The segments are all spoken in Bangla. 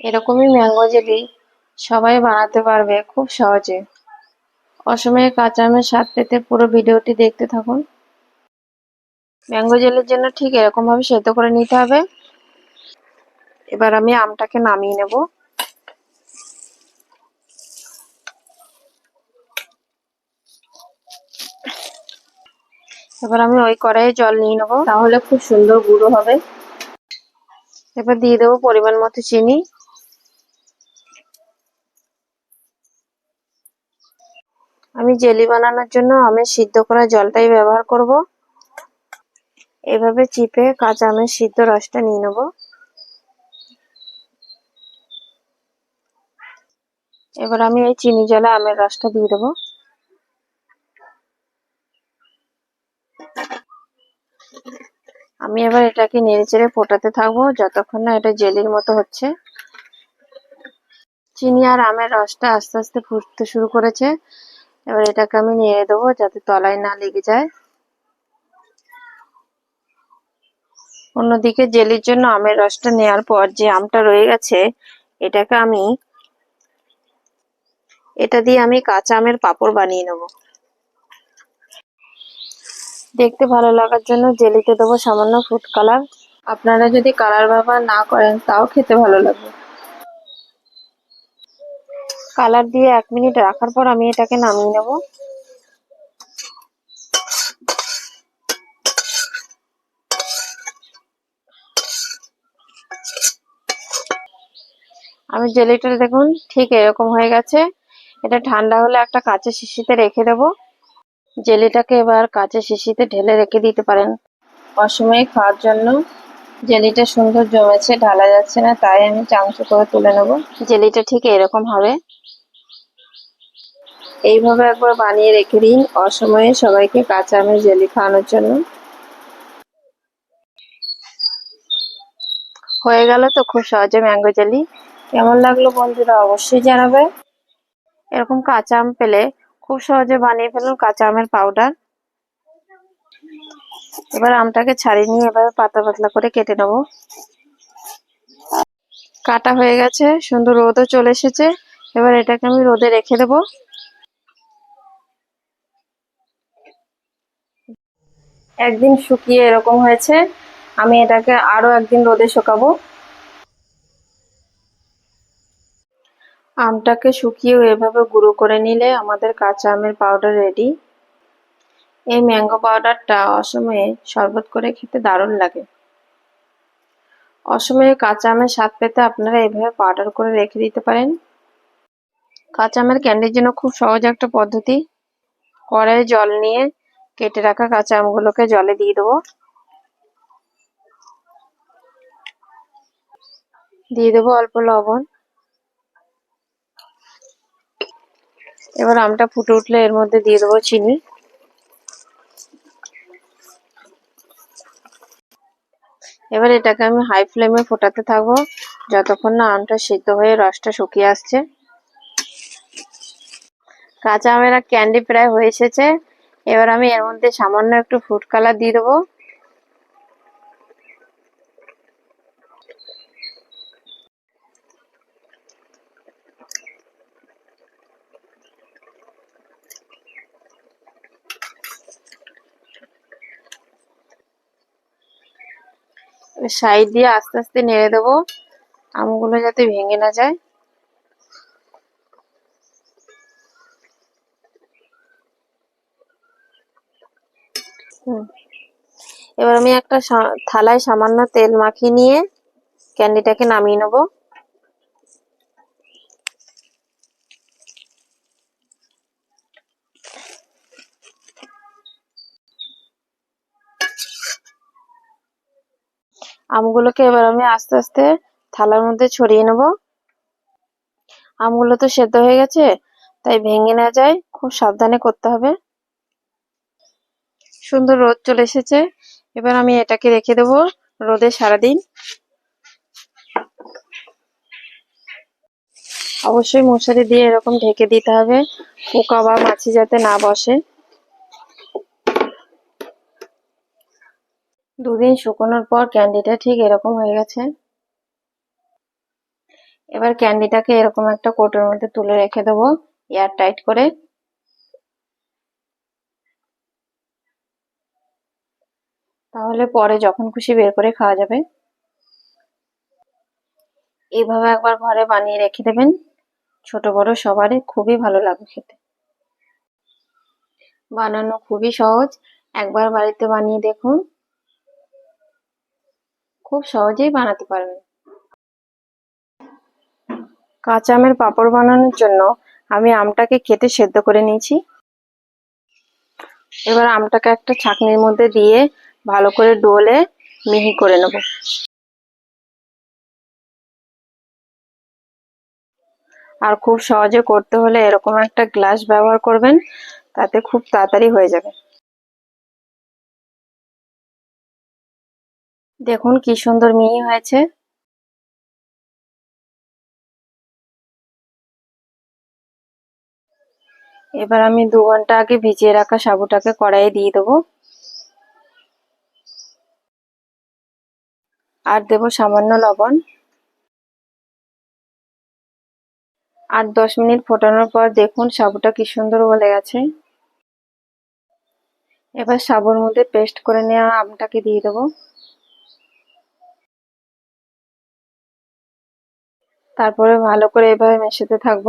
এরকমই ম্যাঙ্গো জেলি সবাই বানাতে পারবে খুব সহজে। অসময়ে কাঁচা আমের স্বাদ পেতে পুরো ভিডিওটি দেখতে থাকুন। ম্যাঙ্গো জেলের জন্য ঠিক এরকমভাবে সেদ্ধ করে নিতে হবে। এবার আমি আমটাকে নামিয়ে নেব। এবার আমি ওই কড়াইয়ে জল নিয়ে নেব। তাহলে খুব সুন্দর গুঁড়ো হবে। এবার দিয়ে দেবো পরিমাণ মতো চিনি। জেলি বানানোর জন্য আমের সিদ্ধ করা জলটাই ব্যবহার করব। এভাবে চিপে কাঁচা আমের সিদ্ধ রসটা নিয়ে নেব। এবার আমি এই চিনি জলে আমের রসটা দিয়ে দেবো। আমি এবার এটাকে নেড়ে চেড়ে ফোটাতে থাকব যতক্ষণ না এটা জেলির মতো হচ্ছে। চিনি আর আমের রসটা আস্তে আস্তে ফুটতে শুরু করেছে। এবার এটাকে আমি নেড়ে দেবো যাতে তলায় না লেগে যায়। অন্যদিকে জেলির জন্য আমের রসটা নেওয়ার পর যে আমটা রয়ে গেছে, এটাকে আমি, এটা দিয়ে আমি কাঁচা আমের পাঁপড় বানিয়ে নেব। দেখতে ভালো লাগার জন্য জেলিতে দেবো সামান্য ফুড কালার আপনারা যদি কালার ব্যবহার না করেন, তাও খেতে ভালো লাগবে। কালার দিয়ে এক মিনিট রাখার পর আমি এটাকে নামিয়ে নেব। আমি জেলিটা দেখুন, ঠিক এরকম হয়ে গেছে। এটা ঠান্ডা হলে একটা কাঁচের শিশিতে রেখে দেব। জেলিটাকে এবার কাঁচের শিশিতে ঢেলে রেখে দিতে পারেন। অসময়ে খাওয়ার জন্য জেলিটা সুন্দর জমেছে, ঢালা যাচ্ছে না, তাই আমি চামচ করে তুলে নেব। জেলিটা ঠিক এরকম হবে। এইভাবে একবার বানিয়ে রেখে দিন, অসময়ে সবাইকে কাঁচা আমের জেলি খাওয়ানোর জন্য। হয়ে গেল তো খুব সহজে ম্যাঙ্গো জেলি। কেমন লাগল বন্ধুরা অবশ্যই জানাবে। এরকম কাঁচা আম পেলে খুব সহজে বানিয়ে ফেলুন কাঁচা আমের পাউডার। এবার আমটাকে ছাড়িয়ে নিয়ে এভাবে পাতলা পাতলা করে কেটে নেব। কাটা হয়ে গেছে, সুন্দর রোদও চলে এসেছে। এবার এটাকে আমি রোদে রেখে দেব। একদিন শুকিয়ে এরকম হয়েছে, আমি এটাকে আরও একদিন রোদে শুকাবো। আমটাকে শুকিয়ে এভাবে গুঁড়ো করে নিলে আমাদের কাঁচা আমের পাউডার রেডি এই ম্যাঙ্গো পাউডারটা অসময়ে শরবত করে খেতে দারুণ লাগে। অসময়ে কাঁচা আমের স্বাদ পেতে আপনারা এভাবে পাউডার করে রেখে দিতে পারেন। কাঁচা আমের ক্যান্ডির জন্য খুব সহজ একটা পদ্ধতি। কড়াইয়ে জল নিয়ে কেটে রাখা কাঁচা আমগুলোকে জলে দিয়ে দেবো। দিয়ে দেবো অল্প লবণ। এবার আমটা ফুটে উঠলে এর মধ্যে দিয়ে দেবো চিনি। এবার এটাকে আমি হাই ফ্লেমে ফোটাতে থাকব। যতক্ষণ না আমটা সিদ্ধ হয়ে রসটা শুকিয়ে আসছে। কাঁচা আমের ক্যান্ডি প্রায় হয়ে এসেছে। এবার আমি এর মধ্যে সামান্য একটু ফুড কালার দিয়ে দেবো। সাইড দিয়ে আস্তে আস্তে নেড়ে দেবো। আমগুলো যাতে ভেঙে না যায়। এবার আমি একটা থালায় সামান্য তেল মাখিয়ে নিয়ে ক্যান্ডিটাকে নামিয়ে নেব। আমগুলোকে এবার আমি আস্তে আস্তে থালার মধ্যে ছড়িয়ে নেব। আমগুলো তো সেদ্ধ হয়ে গেছে, তাই ভেঙে না যায়, খুব সাবধানে করতে হবে। সুন্দর রোদ চলে এসেছে, এবার আমি এটাকে রেখে দেব রোদে সারাদিন। অবশ্যই মশারি দিয়ে এরকম ঢেকে দিতে হবে, পোকা বা মাছি যাতে না বসে। দুদিন শুকোনোর পর ক্যান্ডিটা ঠিক এরকম হয়ে গেছে। এবার ক্যান্ডিটাকে এরকম একটা কোটোর মধ্যে তুলে রেখে দেবো, এয়ার টাইট করে। তাহলে পরে যখন খুশি বের করে খাওয়া যাবে। এইভাবে একবার ঘরে বানিয়ে রেখে দেবেন। ছোট বড় সবারই খুবই ভালো লাগবে খেতে। বানানো খুবই সহজ। একবার বাড়িতে বানিয়ে দেখুন। খুব সহজেই বানাতে পারবেন। কাঁচা আমের পাঁপড় বানানোর জন্য আমি আমটাকে কেটে সেদ্ধ করে নিয়েছি। এবার আমটাকে একটা ছাঁকনির মধ্যে দিয়ে ভালো করে ডোলে মিহি করে নেব। আর খুব সহজে করতে হলে এরকম একটা গ্লাস ব্যবহার করবেন, তাতে খুব তাড়াতাড়ি হয়ে যাবে। দেখুন কি সুন্দর মিহি হয়েছে। এবার আমি দু ঘণ্টা আগে ভিজিয়ে রাখা সাবুটাকে কড়াইয়ে দিয়ে দেবো। আর দেব সামান্য লবণ। আর দশ মিনিট ফোটানোর পর দেখুন সাবুটা কি সুন্দর গলে গেছে। এবার সাবুর মধ্যে পেস্ট করে নেওয়া আমটাকে দিয়ে দেবো। তারপরে ভালো করে এভাবে মেশাতে থাকব।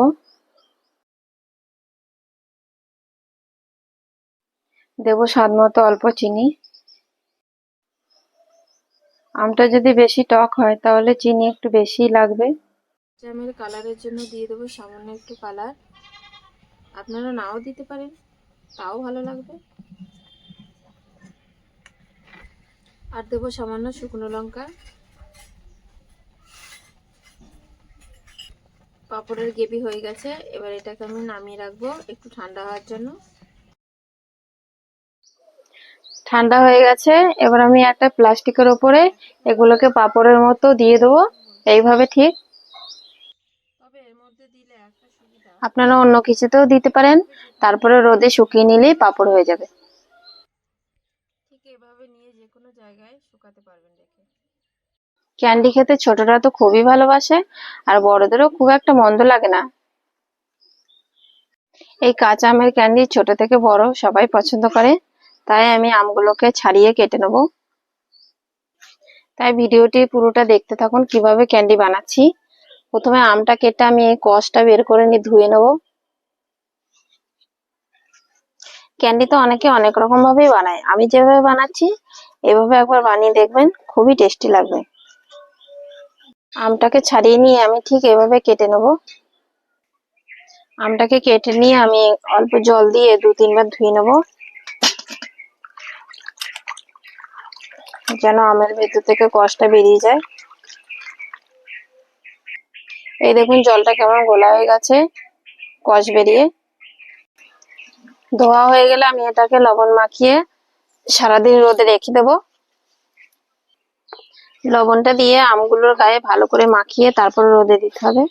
দেবো স্বাদ মতো অল্প চিনি। আমটা যদি বেশি টক হয়, তাহলে চিনি একটু বেশি লাগবে। জামের কালারের জন্য দিয়ে দেবো সামান্য একটু কালার। আপনারা নাও দিতে পারেন, তাও ভালো লাগবে। আর দেবো সামান্য শুকনো লঙ্কা। পাঁপড়ের গ্রেভি হয়ে গেছে। এবার এটাকে আমি নামিয়ে রাখব একটু ঠান্ডা হওয়ার জন্য। ঠান্ডা হয়ে গেছে। এবার আমি একটা প্লাস্টিকের ওপরে এগুলোকে পাঁপড়ের মতো দিয়ে দেবো। এইভাবে ঠিক। আপনারা অন্য কিছুতেও দিতে পারেন। তারপরে রোদে শুকিয়ে নিলেই পাঁপড় হয়ে যাবে। ঠিক এভাবে নিয়ে যে কোনো জায়গায় শুকাতে পারবেন ক্যান্ডি খেতে ছোটরা তো খুবই ভালোবাসে, আর বড়দেরও খুব একটা মন্দ লাগে না। এই কাঁচা আমের ক্যান্ডি ছোট থেকে বড় সবাই পছন্দ করে, তাই আমি আমগুলোকে ছাড়িয়ে কেটে নেব। তাই ভিডিওটি পুরোটা দেখতে থাকুন, কীভাবে ক্যান্ডি বানাচ্ছি। প্রথমে আমটা কেটে আমি এই কষটা বের করে নিয়ে ধুয়ে নেব। ক্যান্ডি তো অনেকে অনেক রকম ভাবেই বানায়, আমি যেভাবে বানাচ্ছি, এভাবে একবার বানিয়ে দেখবেন, খুবই টেস্টি লাগবে। আমটাকে ছাড়িয়ে নিয়ে আমি ঠিক এভাবে কেটে নেব। আমটাকে কেটে নিয়ে আমি অল্প জল দিয়ে দু তিনবার ধুয়ে নেব। যেন আমের ভেতর থেকে কষটা বেরিয়ে যায়। এই দেখুন, জলটা কেমন গোলা হয়ে গেছে, কষ বেরিয়ে। ধোয়া হয়ে গেলে আমি এটাকে লবণ মাখিয়ে সারাদিন রোদে রেখে দেব। লবণটা দিয়ে আমগুলোর গায়ে ভালো করে মাখিয়ে তারপর রোদে দিতে হবে।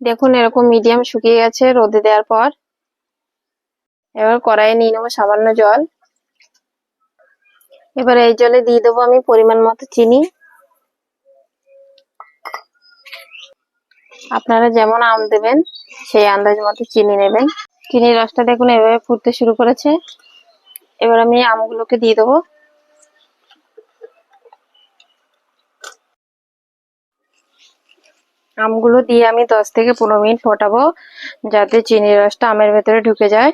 দেখুন, এরকম মিডিয়াম শুকিয়ে গেছে রোদে দেওয়ার পর। এবার কড়াইয়ে নিয়ে নেব সামান্য জল। এবার এই জলে দিয়ে দেবো আমি পরিমাণ মতো চিনি। আপনারা যেমন আম দেবেন, সেই আন্দাজ মতো চিনি নেবেন। চিনির রসটা দেখুন এভাবে ফুটতে শুরু করেছে। এবার আমি আমগুলোকে দিয়ে দেবো। আমগুলো দিয়ে আমি দশ থেকে পনেরো মিনিট ফোটাবো, যাতে চিনির রসটা আমের ভেতরে ঢুকে যায়।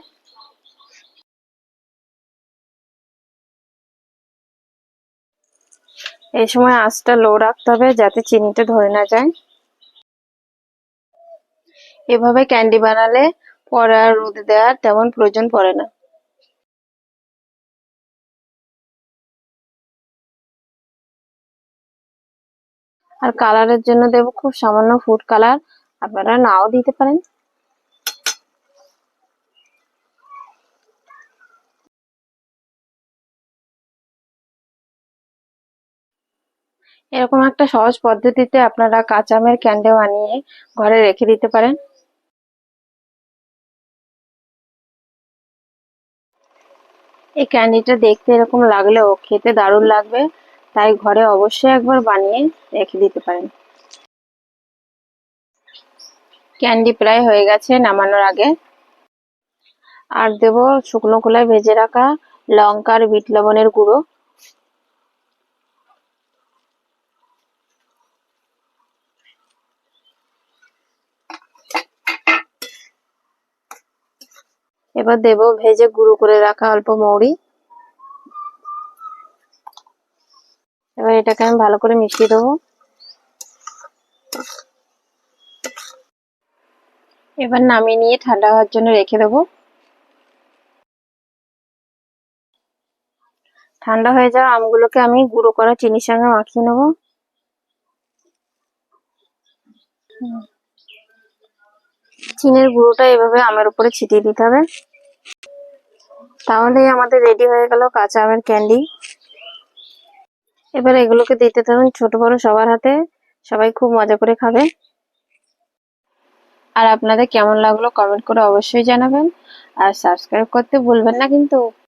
এই সময় আঁচটা লো রাখতে হবে, যাতে চিনিটা ধরে না যায়। এভাবে ক্যান্ডি বানালে পরে আর রোদে দেওয়ার তেমন প্রয়োজন পড়ে না। আর কালারের জন্য দেব খুব সামান্য ফুড কালার আপনারা নাও দিতে পারেন। এরকম একটা সহজ পদ্ধতিতে আপনারা কাঁচা আমের ক্যান্ডি বানিয়ে ঘরে রেখে দিতে পারেন। এই ক্যান্ডিটা দেখতে এরকম লাগলেও খেতে দারুণ লাগবে। তাই ঘরে অবশ্যই একবার বানিয়ে রেখে দিতে পারেন। ক্যান্ডি প্রায় হয়ে গেছে নামানোর আগে। আর দেব শুকনো খোলায় ভেজে রাখা লঙ্কার বিট লবণের গুঁড়ো। এবার দেব ভেজে গুঁড়ো করে রাখা অল্প মৌরি। এবার এটাকে আমি ভালো করে মিশিয়ে দেবো। এবার নামিয়ে নিয়ে ঠান্ডা হওয়ার জন্য রেখে দেবো। ঠান্ডা হয়ে যাওয়া আমগুলোকে আমি গুঁড়ো করা চিনির সঙ্গে মাখিয়ে নেব। চিনির গুঁড়োটা এভাবে আমের উপরে ছিটিয়ে দিতে হবে। তাহলেই আমাদের রেডি হয়ে গেল কাঁচা আমের ক্যান্ডি। এবার এগুলোকে দিতে থাকুন ছোট বড় সবার হাতে। সবাই খুব মজা করে খাবে। আর আপনাদের কেমন লাগল কমেন্ট করে অবশ্যই জানাবেন। আর সাবস্ক্রাইব করতে ভুলবেন না কিন্তু।